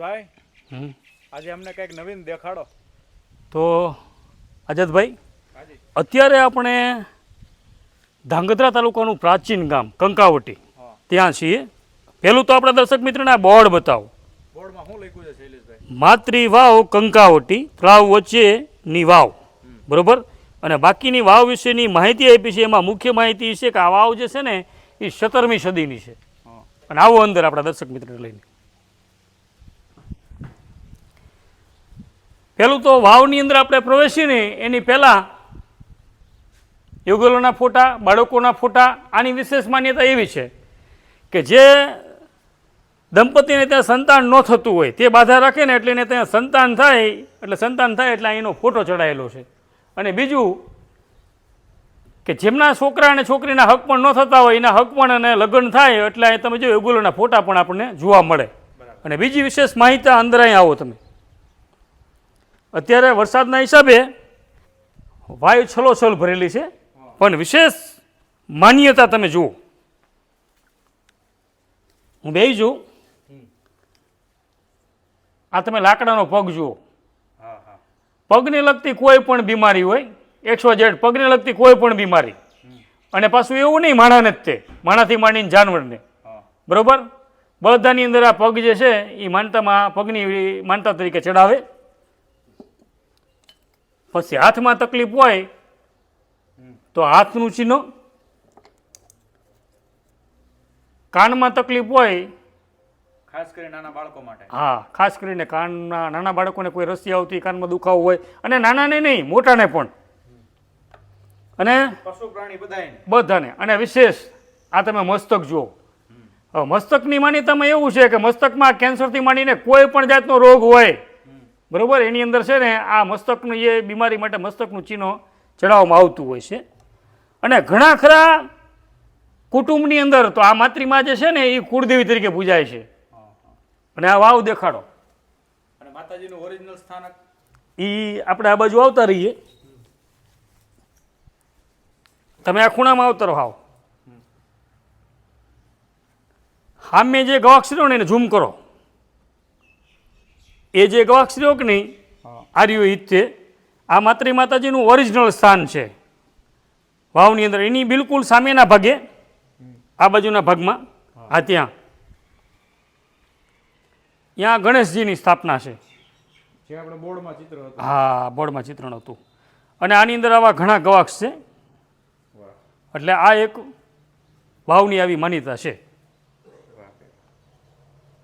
ભાઈ. આજે અમને કંઈક નવીન દેખાડો. તો અજતભાઈ અત્યારે આપણે ધાંગધ્રા તાલુકાનું પ્રાચીન ગામ કંકાવટી. ત્યાં છીએ. પહેલું તો આપણા દર્શક મિત્રોને આ બોર્ડ બતાવો. બોર્ડમાં શું લખ્યું છે શૈલેષભાઈ? માતૃ વાવ કંકાવટી તળાવ વચ્ચેની વાવ. બરોબર? અને બાકીની વાવ વિશેની માહિતી આપી છે. એમાં મુખ્ય માહિતી છે કે આ વાવ જે છે ને એ સત્તરમી સદીની છે. અને આવો અંદર આપણા દર્શક મિત્રને લઈને. પહેલું તો વાવની અંદર આપણે પ્રવેશીને એની પહેલાં યુગલોના ફોટા બાળકોના ફોટા આની વિશેષ માન્યતા એવી છે કે જે દંપતીને ત્યાં સંતાન ન થતું હોય તે બાધા રાખે ને એટલે એને ત્યાં સંતાન થાય એટલે સંતાન થાય એટલે એનો ફોટો ચડાયેલો છે. અને બીજું કે જેમના છોકરા અને છોકરીના હક પણ ન થતા હોય એના હક પણ અને લગ્ન થાય એટલે તમે જો યુગલોના ફોટા પણ આપણને જોવા મળે. અને બીજી વિશેષ માહિતી અંદર અહીં આવો તમે. અત્યારે વરસાદના હિસાબે વાયુ છલોછલ ભરેલી છે. પણ વિશેષ માન્યતા તમે જુઓ. હું બે છું. આ તમે લાકડાનો પગ જુઓ. પગને લગતી કોઈ પણ બીમારી હોય એકસો જેડ પગને લગતી કોઈ પણ બીમારી. અને પાછું એવું નહીં માણાને જ તે. માણાથી માંડીને જાનવરને. બરોબર? બધાની અંદર આ પગ જે છે એ માનતામાં પગની માનતા તરીકે ચડાવે. પછી હાથમાં તકલીફ હોય તો હાથનું ચિહ્ન કાનમાં તકલીફ હોય ખાસ કરીને નાના બાળકો માટે. હા ખાસ કરીને કાનના નાના બાળકોને કોઈ રસી આવતી કાનમાં દુખાવો હોય અને નાનાને નહીં મોટાને પણ. અને પશુ પ્રાણી બધાને. અને વિશેષ આ તમે મસ્તક જુઓ. મસ્તકની માન્યતામાં એવું છે કે મસ્તકમાં કેન્સરથી માંડીને કોઈ પણ જાતનો રોગ હોય બરોબર? એની અંદર છે ને આ મસ્તકનું એ બીમારી માટે મસ્તકનું ચિહ્નો ચડાવવામાં આવતું હોય છે. અને ઘણા ખરા કુટુંબની અંદર તો આ માતૃમાં જે છે ને એ કુળદેવી તરીકે પૂજાય છે. અને આ વાવ દેખાડો. અને માતાજીનું ઓરિજિનલ સ્થાનક? એ આપણે આ બાજુ આવતા રહીએ. તમે આ ખૂણામાં આવતા રહો હાવ સામે જે ગવાક્ષરીઓ ને એને ઝૂમ કરો. એ જે ગવાક્ષરીઓ કે નહીં આર્યો છે આ માતૃ માતાજીનું ઓરિજિનલ સ્થાન છે. વાવની અંદર એની બિલકુલ સામેના ભાગે આ બાજુના ભાગમાં આ ત્યાં. ત્યાં ગણેશજીની સ્થાપના છે. જે આપણે બોર્ડમાં ચિત્ર હતું. હા બોર્ડમાં ચિત્રણ હતું. અને આની અંદર આવા ઘણા ગવાક્ષ છે. એટલે આ એક વાવની આવી માન્યતા છે.